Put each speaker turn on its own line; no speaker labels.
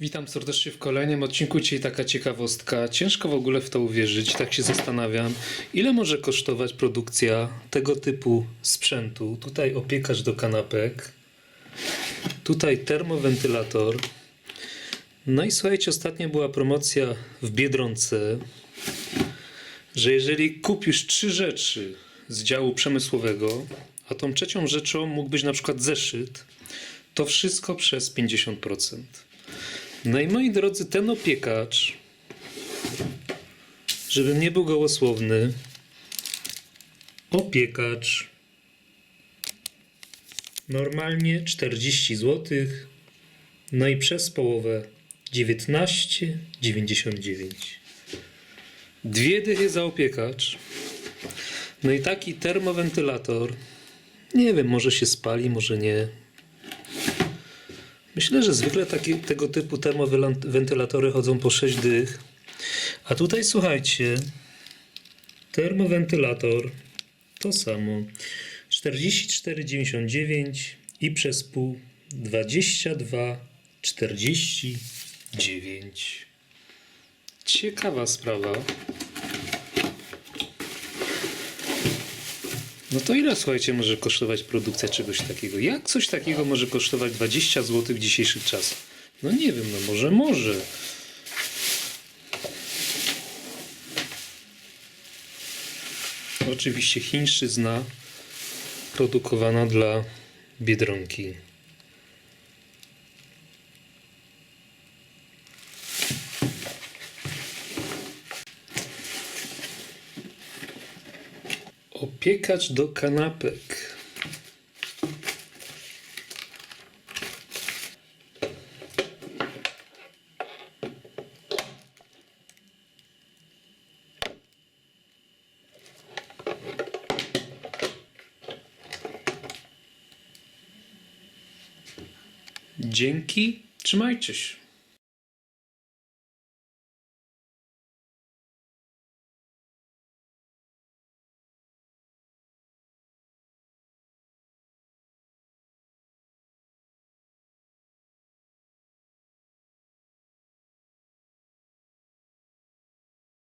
Witam serdecznie w kolejnym odcinku. Dzisiaj taka ciekawostka. Ciężko w ogóle w to uwierzyć, tak się zastanawiam, ile może kosztować produkcja tego typu sprzętu. Tutaj opiekacz do kanapek, tutaj termowentylator. No i słuchajcie, ostatnio była promocja w Biedronce, że jeżeli kupisz trzy rzeczy z działu przemysłowego, a tą trzecią rzeczą mógł być na przykład zeszyt, to wszystko przez 50%. No i moi drodzy, ten opiekacz, żebym nie był gołosłowny, opiekacz normalnie 40 zł, no i przez połowę 19,99. Dwie dychy za opiekacz. No i taki termowentylator. Nie wiem, może się spali, może nie. Myślę, że zwykle takie, tego typu termowentylatory chodzą po 6 dych. A tutaj słuchajcie, termowentylator to samo. 44,99 i przez pół 22,49. Ciekawa sprawa. No to ile, słuchajcie, może kosztować produkcja czegoś takiego? Jak coś takiego może kosztować 20 zł w dzisiejszych czasach? No nie wiem, no może, może. Oczywiście chińszczyzna produkowana dla Biedronki. Opiekacz do kanapek. Dzięki, trzymajcie się.